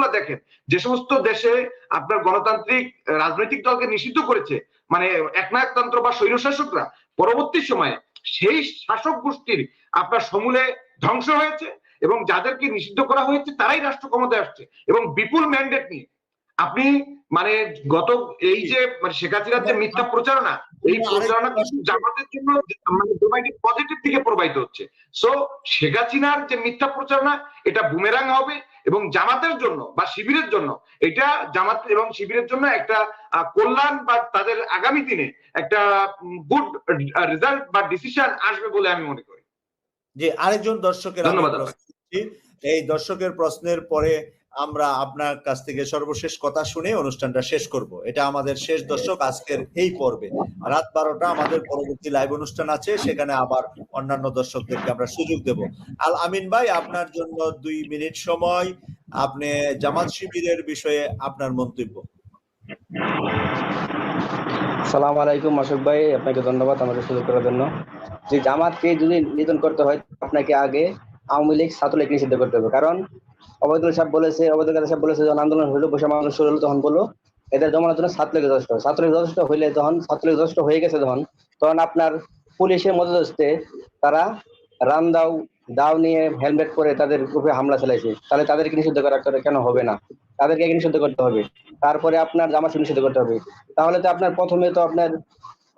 রাষ্ট্রগুলো দেখেন যে সমস্ত দেশে আপনার গণতান্ত্রিক রাজনৈতিক দলকে নিষিদ্ধ করেছে মানে একনায়কতন্ত্র বা স্বৈরশাসকরা পরবর্তী সময়ে সেই শাসক গোষ্ঠীর আপনার সমূলে ধ্বংস হয়েছে এবং যাদেরকে নিষিদ্ধ করা হয়েছে তারাই রাষ্ট্র ক্ষমতায় আসছে এবং বিপুল ম্যান্ডেট নিয়ে। আপনি মানে গত এই যে মানে শেখ হাসিনার যে মিথ্যা প্রচারণা এই প্রচারণা কিন্তু জামাতের জন্য মানে পজিটিভ দিকে প্রবাহিত হচ্ছে। সো শেখ হাসিনার যে মিথ্যা প্রচারণা এটা বুমেরাং হবে এবং জামাতের জন্য বা শিবিরের জন্য এটা জামাত এবং শিবিরের জন্য একটা কল্যাণ বা তাদের আগামী দিনে একটা গুড রেজাল্ট বা ডিসিশন আসবে বলে আমি মনে করি। যে আরেকজন দর্শকের ধন্যবাদ এই দর্শকের প্রশ্নের পরে আমরা আপনার কাছ থেকে সর্বশেষ কথা শুনে অনুষ্ঠানটা শেষ করব। এটা আমাদের শেষ দর্শক আজকের এই পর্বে। রাত বারোটা আমাদের পরবর্তী লাইভ অনুষ্ঠান আছে, সেখানে আবার অন্যান্য দর্শকদেরকে আমরা সুযোগ দেব। আল আমিন ভাই, আপনার জন্য দুই মিনিট সময়। আপনি জামাত শিবিরের বিষয়ে আপনার মন্তব্য। সালাম আলাইকুম মাসুক ভাই, আপনাকে ধন্যবাদ আমাকে সুযোগ করার জন্য। যে জামাতকে যদি নিধন করতে হয়, আপনাকে আগে আওয়ামী লীগ ছাত্রলীগ নিষিদ্ধ করতে হবে। কারণ অবৈধুল সাহেব বলেছে, অবৈধ কাদের সাহেব বলেছে, যখন আন্দোলন হলো বসে আন্দোলন শুরু হলো, তখন বলল, এদের জমানোর জন্য ছাত্রলীগ যথেষ্ট। ছাত্রলীগ যথেষ্ট হইলে তখন, ছাত্রলীগ যথেষ্ট হয়ে গেছে তখন তখন আপনার পুলিশের মধ্যস্থে তারা রান দাও দাও নিয়ে হেলমেট পরে তাদের উপরে হামলা চালাইছে। তাহলে তাদেরকে নিষিদ্ধ করা কেন হবে না? তাদেরকে নিষিদ্ধ করতে হবে। তারপরে আপনার জামাত নিষিদ্ধ করতে হবে। তাহলে তো আপনার প্রথমে তো আপনার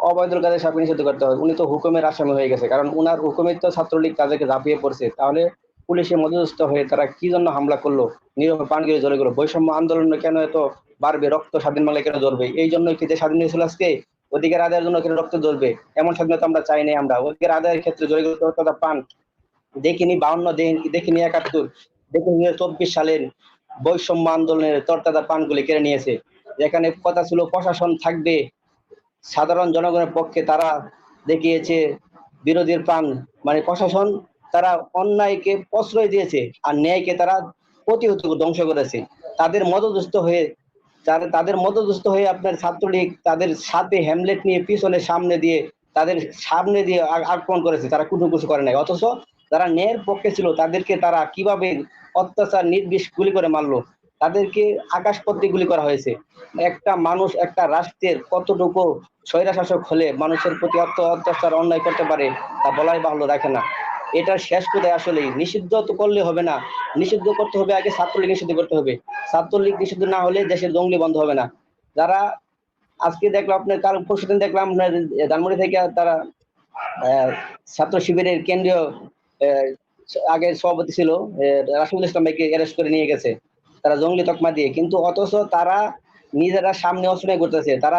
অবৈধুল কাদের সাহেব নিষিদ্ধ করতে হবে। উনি তো হুকুমের আসামি হয়ে গেছে। কারণ উনার হুকুমের তো ছাত্রলীগ তাদেরকে ঝাঁপিয়ে পড়ছে। তাহলে পুলিশের মধ্যস্থ হয়ে তারা কি জন্য হামলা করল? নীরব প্রাণগিরি জ্বলে গেলো। বৈষম্য আন্দোলনে কেন এত বাড়বে? রক্ত স্বাধীন বাংলায় কেন জ্বলবে? এই জন্য কি দেশ স্বাধীন হয়েছিল আজকে? অধিকার আদায়ের জন্য কেন রক্ত জ্বলবে? এমন স্বাধীনতা আমরা চাই নাই আমরা। অধিকার আদায়ের ক্ষেত্রে জ্বলে গেল কথা পান দেখিনি বাউন্ন দেখিনি একাত্তর, দেখিনি চব্বিশ সালের বৈষম্য আন্দোলনের তরতাজা পানগুলি কেড়ে নিয়েছে। যেখানে কথা ছিল প্রশাসন থাকবে, সাধারণ জনগণের পক্ষে তারা দেখিয়েছে বিরোধীর প্রাণ। মানে প্রশাসন তারা অন্যায়কে প্রশ্রয় দিয়েছে আর ন্যায়কে তারা প্রতিহত ধ্বংস করেছে। তাদের মদদস্থ হয়ে তাদের মদদস্থ হয়ে আপনার ছাত্রলীগ তাদের সাথে হ্যামলেট নিয়ে পিছনে সামনে দিয়ে তাদের সামনে দিয়ে আক্রমণ করেছে। তারা কুটুকুসু করে নাই। অথচ যারা ন্যায়ের পক্ষে ছিল তাদেরকে তারা কীভাবে অত্যাচার, নির্বিষ গুলি করে মারলো? তাদেরকে আকাশপথে গুলি করা হয়েছে। একটা মানুষ, একটা রাষ্ট্রের কতটুকু স্বৈরা শাসক হলে মানুষের প্রতি অত্য, অত্যাচার, অন্যায় করতে পারে তা বলাই বাহুল্য রাখে না। এটা শেষ করে আসলে নিষিদ্ধ তো করলে হবে না। নিষিদ্ধ করতে হবে, আগে ছাত্রলীগ নিষিদ্ধ করতে হবে। ছাত্রলীগ নিষিদ্ধ না হলে দেশের জঙ্গলি বন্ধ হবে না। যারা আজকে দেখলাম আপনার, কাল পরশু দিন দেখলাম আপনার ধানমন্ডি থেকে তারা ছাত্র শিবিরের কেন্দ্রীয় আগের সভাপতি ছিল রাশিদুল ইসলাম ভাইকে অ্যারেস্ট করে নিয়ে গেছে। তারা জঙ্গলি তকমা দিয়ে। কিন্তু অথচ তারা নিজেরা সামনে অস্ত্র করতেছে। তারা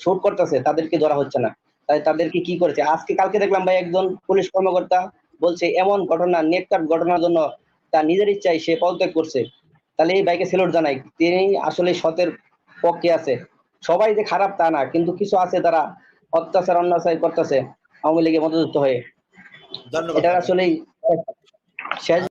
শুট করতেছে। তাদেরকে ধরা হচ্ছে না। তাই তাদেরকে কি করেছে? আজকে কালকে দেখলাম ভাই একজন পুলিশ কর্মকর্তা বলছে এমন ঘটনা নেটকাট ঘটনার জন্য তার নিজের ইচ্ছায় সে পদত্যাগ করছে। তাহলে এই বাইকে সেলুট জানাই। তিনি আসলে সতের পক্ষে আছে। সবাই যে খারাপ তা না কিন্তু কিছু আছে তারা অত্যাচার অন্যাচার করতেছে আওয়ামী লীগের মধ্যযুক্ত হয়ে। ধন্যবাদ। এটা আসলেই শেষ।